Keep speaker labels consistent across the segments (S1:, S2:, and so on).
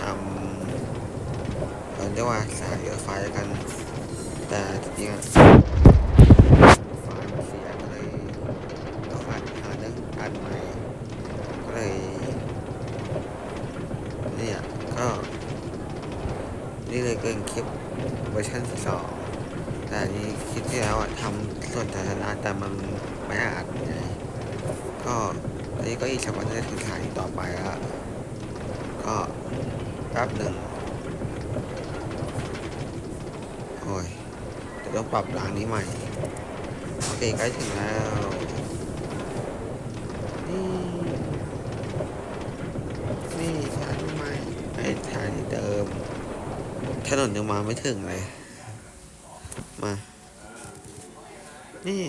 S1: ทำเอ่อเรียกว่าสายรถไฟกัน แต่จริงๆอะไฟมันเสียก็เลยต้องอัดหาเรื่องอัดใหม่ก็เลยเนี่ยก็นี่เลยเกินคลิปเวอร์ชันที่สองแต่นี้คลิปที่แล้วอะทำส่วนสาธารณะแต่มันไม่อัดไงก็อันนี้ก็อีกสักวันจะได้ถึงถ่ายต่อไปแล้วก็ แป๊บหนึ่งโอ้ยจะต้องปรับรางนี้ใหม่ โอเคใกล้ถึงแล้ว นี่ นี่ทางใหม่ไอ้ทางที่เดิมถนนยังมาไม่ถึงเลย มา นี่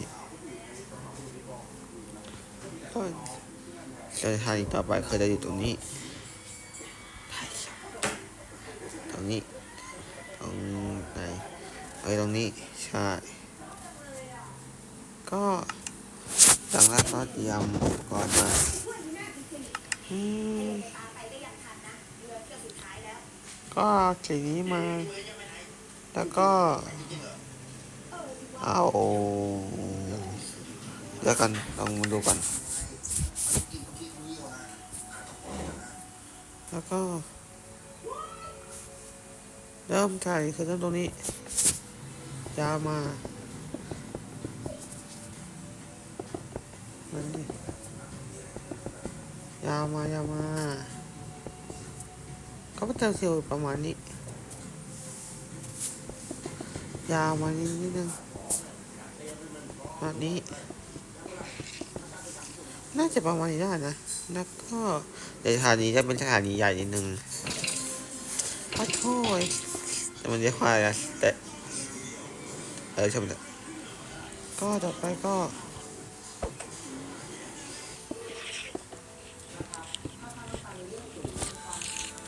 S1: ก็สถานีต่อไปเคือจะอยู่ตรงนี้ นี้ ตรงไหนเอ้ยตรงนี้ ใช่ ก็หลังแรกก็เตรียมอุปกรณ์มาอืมก็สีนี้มา แล้วก็ เอาเดี๋ยวกันลองมาดูกัน แล้วก็ เริ่มถ่คือเริ่มตรงนี้ยาวมามันดิยาวมายาวมาก็เป็นเติมเซลล์ประมาณนี้ ยาวมานิดนิดนึงแบบนี้ น่าจะประมาณนี้ได้นะแล้วก็เดี๋ยวสถานีจะเป็นสถานีใหญ่นิดนึงขอโทษ แต่มันเรียกว่าอะไรนะแต่เออใช่ไหมก็ต่อไปก็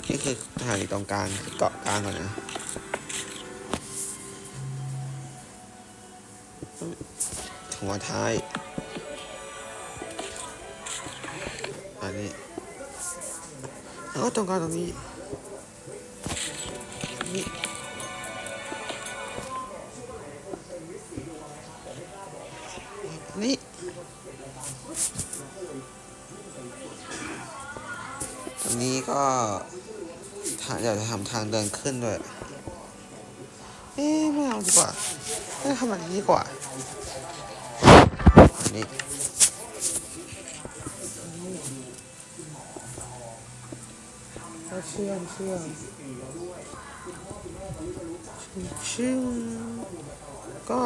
S1: นี่คือสถานีตรงกลางคือเกาะกลางก่อนนะหัวท้าย อันนี้แล้วตรงกลางตรงนี้นี่ ก็ทางอยากจะทำทางเดินขึ้นด้วย เอ๊ะไม่เอาดีกว่าไม่ทำแบบนี้ดีกว่าอันนี้ก็เชื่อมเชื่อมชื่อก็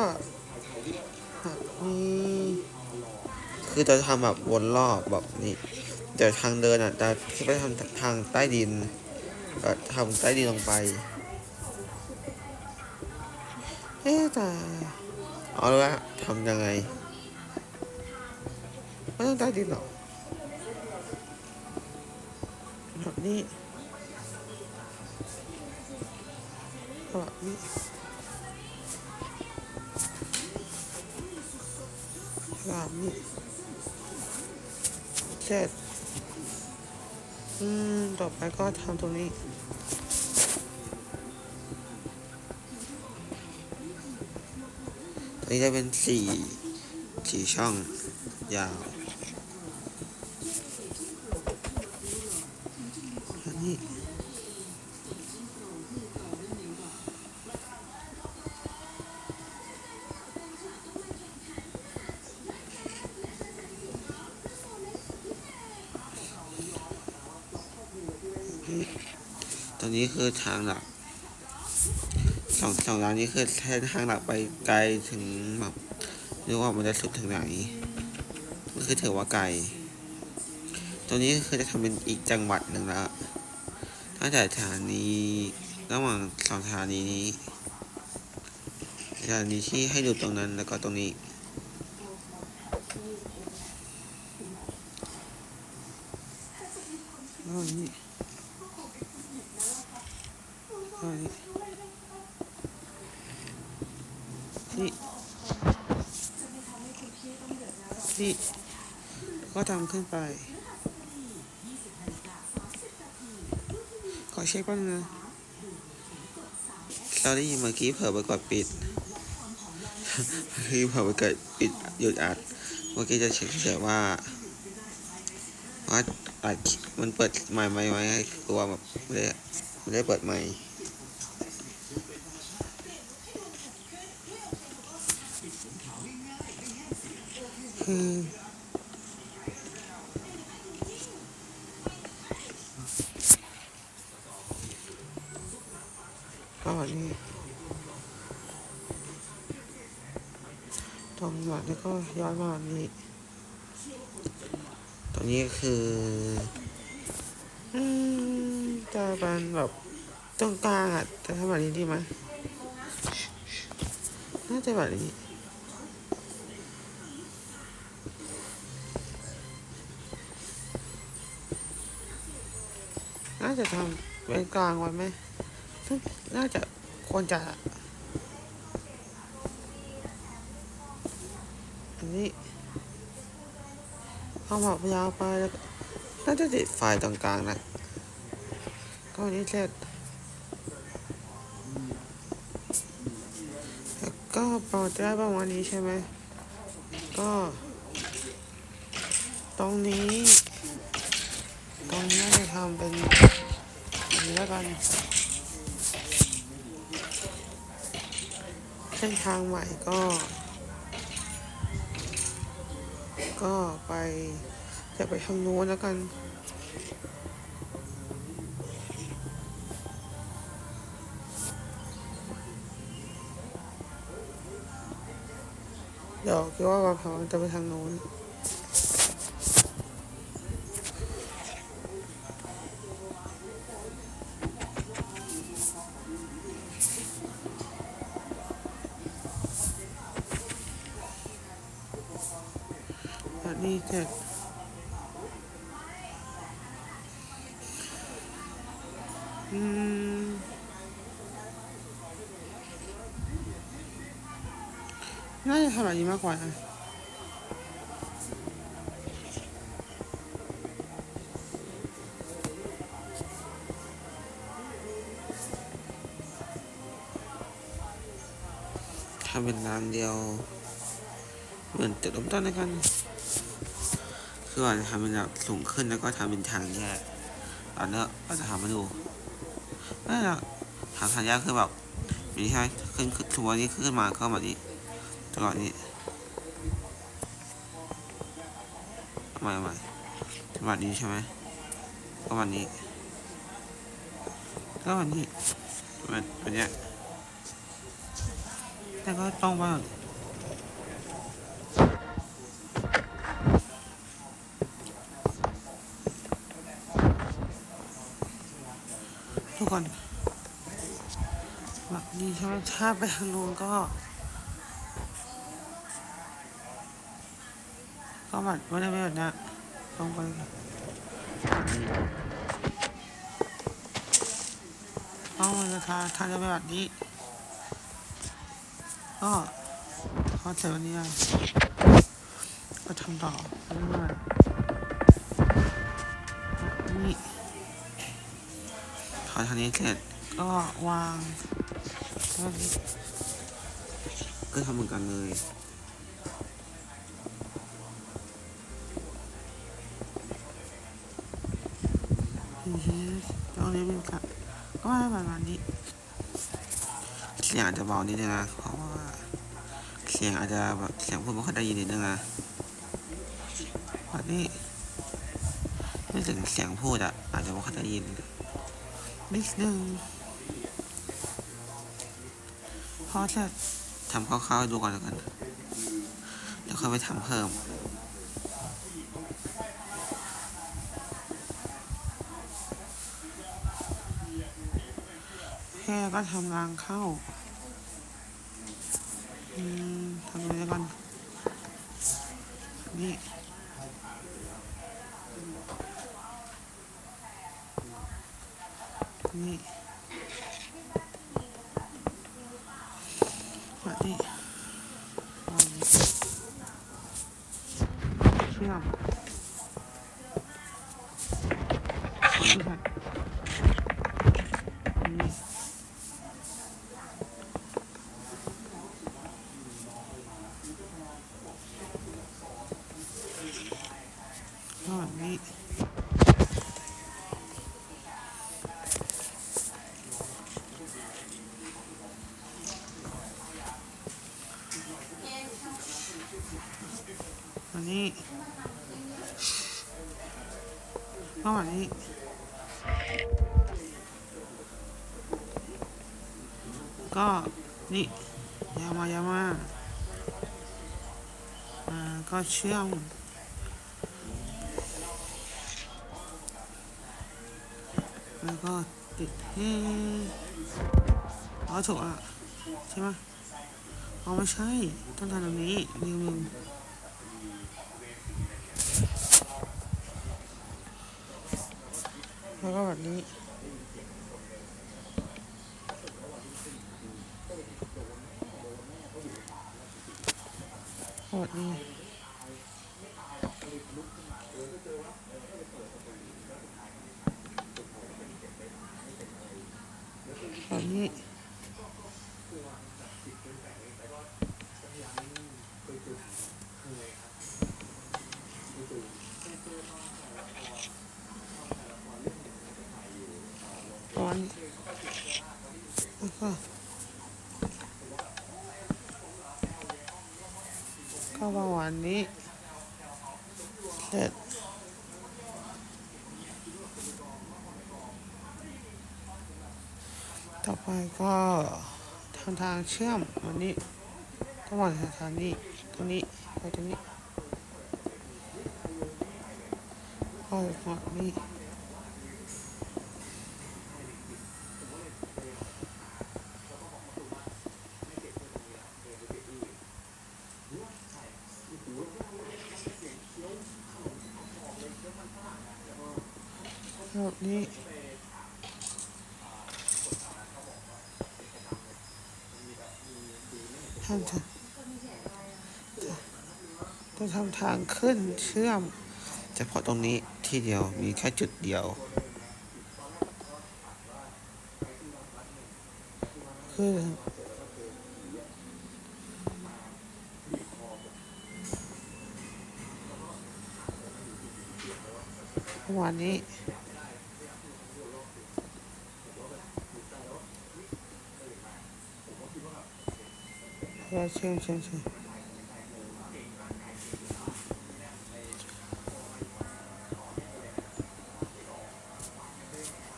S1: หากมีคือจะทำแบบวนรอบแบบนี้ เดี๋ยวทางเดินอะจะที่ไปทำทางใต้ดินก็ทำใต้ดินลงไปเอ๊ะแต่เอาละทำยังไงไม่ต้องใต้ดินหรอกแบบนี้แบบนี้แบบนี้เสร็จ อืม ต่อไปก็ทำตรงนี้ตรงนี้จะเป็นสี่สี่ช่อง ยาวอัน นี้คือทางหลักสองสองร้านนี้คือแค่ทางหลักไปไกลถึงแบบเรียกว่ามันจะสุดถึงไหนก็คือถือว่าไกลตรงนี้คือจะทำเป็นอีกจังหวัดหนึ่งแล้วตั้งแต่สถานีระหว่างสองสถานีนี้สถานีที่ให้ดูตรงนั้นแล้วก็ตรงนี้อ๋อนี่อ๋อนี่นี่นี่ก็ทำ ขึ้นไปกอเช็คแป๊บนึงนะเราได้ยินเมื่อกี้เผลอไปกดปิดคือเผลอไปกดปิดหยุดอัด เมื่อกี้จะเช็คเฉยว่าว่าอัดมันเปิดใหม่ไหมไหมกลัวแบบไม่ได้ไม่ได้เปิดใหม่คื นี่ตรงหลังแล้วก็ย้อนมาแบบนี้ตรงนี้คืออืมจะเป็นแบบตรงกลางอะจะทำแบบนี้ดีไหมน่าจะแบบนี้น่าจะทำเป็นกลางไว้ไหมน่าจะ ควรจะ อันนี้เอาหมอกยาวไปแล้วน่าจะติดไฟตรงกลางนะก็อันนี้เสร็จแล้วก็ปอจะได้ประมาณนี้ใช่ไหมก็ ตรงนี้ ตรงนี้จะทำเป็นอย่างนี้แล้วกัน เส้นทางใหม่ก็ ก็ไปจะไปทางโน้นแล้วกันเดี๋ยวคิดว่าเราจะไปทางโน้น อันนี้เสร็จอืมน่าจะทำแบบนี้มากกว่านะทำเป็นร้านเดียว เหมือนจุดเริ่มต้นในการ คือก่อจะทำเป็นแบบสูงขึ้นแล้วก็ทำเป็นทางแยกตอนนี้ก็จะทำมาดูน่าจะทางทางแยกคือแบบมีใช่ไหมขึ้นขึ้นทัวนี้ขึ้นมาก็แบบนี้จังหวนี้ใหม่ใหม่จังหวะนี้ใช่ไหมก็วันนี้ก็วันนี้มันเป็นเนี้ยแต่ก็ต้องว่า กคนแบบนี้ใช่ไหมถ้าไปทางนู้นก็ ก็แบบไม่ได้แบบนี้ต้องไปเอามันจะทานทานจะไปแบบนี้ ก็ขาเสร็จวันนี้ก็ทำต่อเรื่อย อทางนี้เสร็จก็วางแล้วนี้ก็ทำเหมือนกันเลยตรงนี้เป็นกันก็ให้ประมาณนี้เสียงอาจจะเบานิดนึงนะเพราะว่าเสียงอาจจะแบบเสียงพูดไม่ค่อยได้ยินนิดนึงนะแบบนี้ไม่ถึงเสียงพูดอะอาจจะไม่ค่อยได้ยิน นิดนึงพอจะทำคร่าวๆดูก่อนแล้วกัน แล้วค่อยไปทำเพิ่มแค่ก็ทำรางเข้าอืมทำตรงนี้แล้วกันนี่ นี่ นี่
S2: ยาวมายาวมาอ่าก็เชื่อมแล้วก็ติดให้อ๋อถูกอะ ใช่ไหมอ๋อไม่ใช่ ต้องทำแบบนี้ลืมลืมแล้วก็แบบนี้ Oh, ก็ประมาณนี้เสร็จต่อไปก็ทำทางเชื่อมวันนี้ก็มาสถานีตรงนี้ไปตรงนี้ก็แบบนี้ แบบนี้ทำทางจะทำทางขึ้นเชื่อม
S1: เฉพาะตรงนี้ที่เดียวมีแค่จุดเดียว
S2: คือประมาณนี้ ใช่ใช่ใช่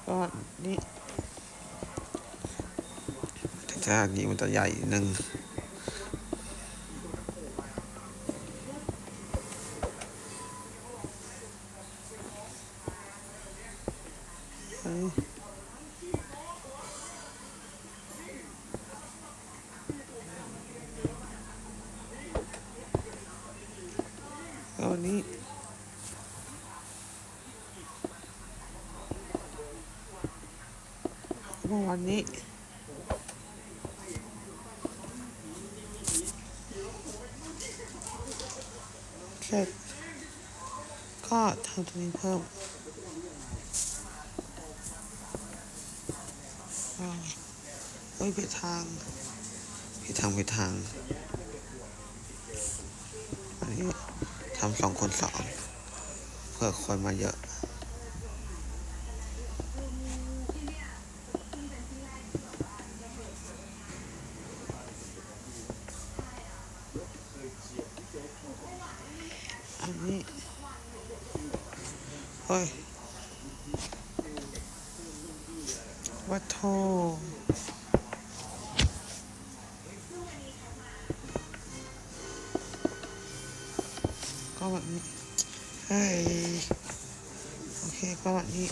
S2: ก็นี่
S1: ถ้นี้มันจะใหญ่หนึ่ง
S2: อื ประมาณนี้ เสร็จ ก็ทำตรงนี้เพิ่มอ่าเฮ้ยผิดทาง
S1: ผิดทางผิดทาง
S2: อันนี้
S1: ทำสองคนสองเพื่อคนมาเยอะ
S2: นี้เฮ้ยวัดโทก็แบบนี้เฮ้ยโอเคก็แบบนี้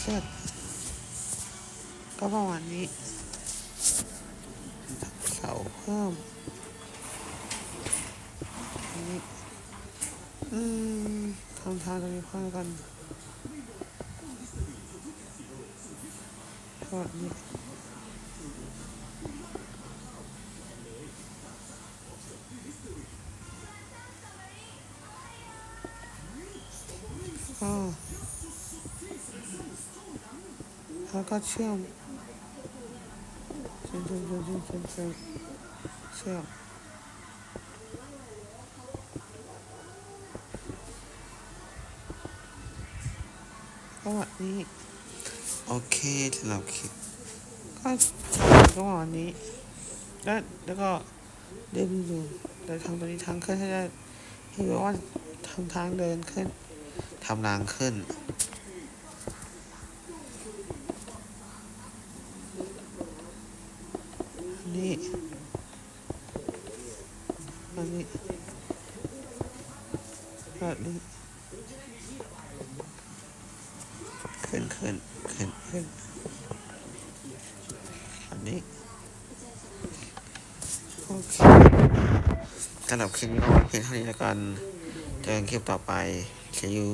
S2: เสร็จ ก็ประมาณนี้เสาเพิ่มนี้อืมทำทางตรงนี้เพิ่มกันสวัสดี แล้วก็เชื่อมเชื่อมเชื่อมเชื่อมเชื่อมเชื่อมก็วันนี้
S1: โอเคสำหรับคลิป
S2: ก็ก็วันนี้แล้วแล้วก็เดินดูเราทำตรงนี้ทางขึ้นให้ได้เห็นว่าทำทางเดินขึ้น
S1: ทำรางขึ้
S2: น แบบนี้
S1: ขึ้นขึ้นขึ้น
S2: ขึ้น
S1: อันนี้
S2: โอเค
S1: สำหรับคลิปนี้ก็เพียงเท่านี้แล้วกัน เจอกันคลิปต่อไป see you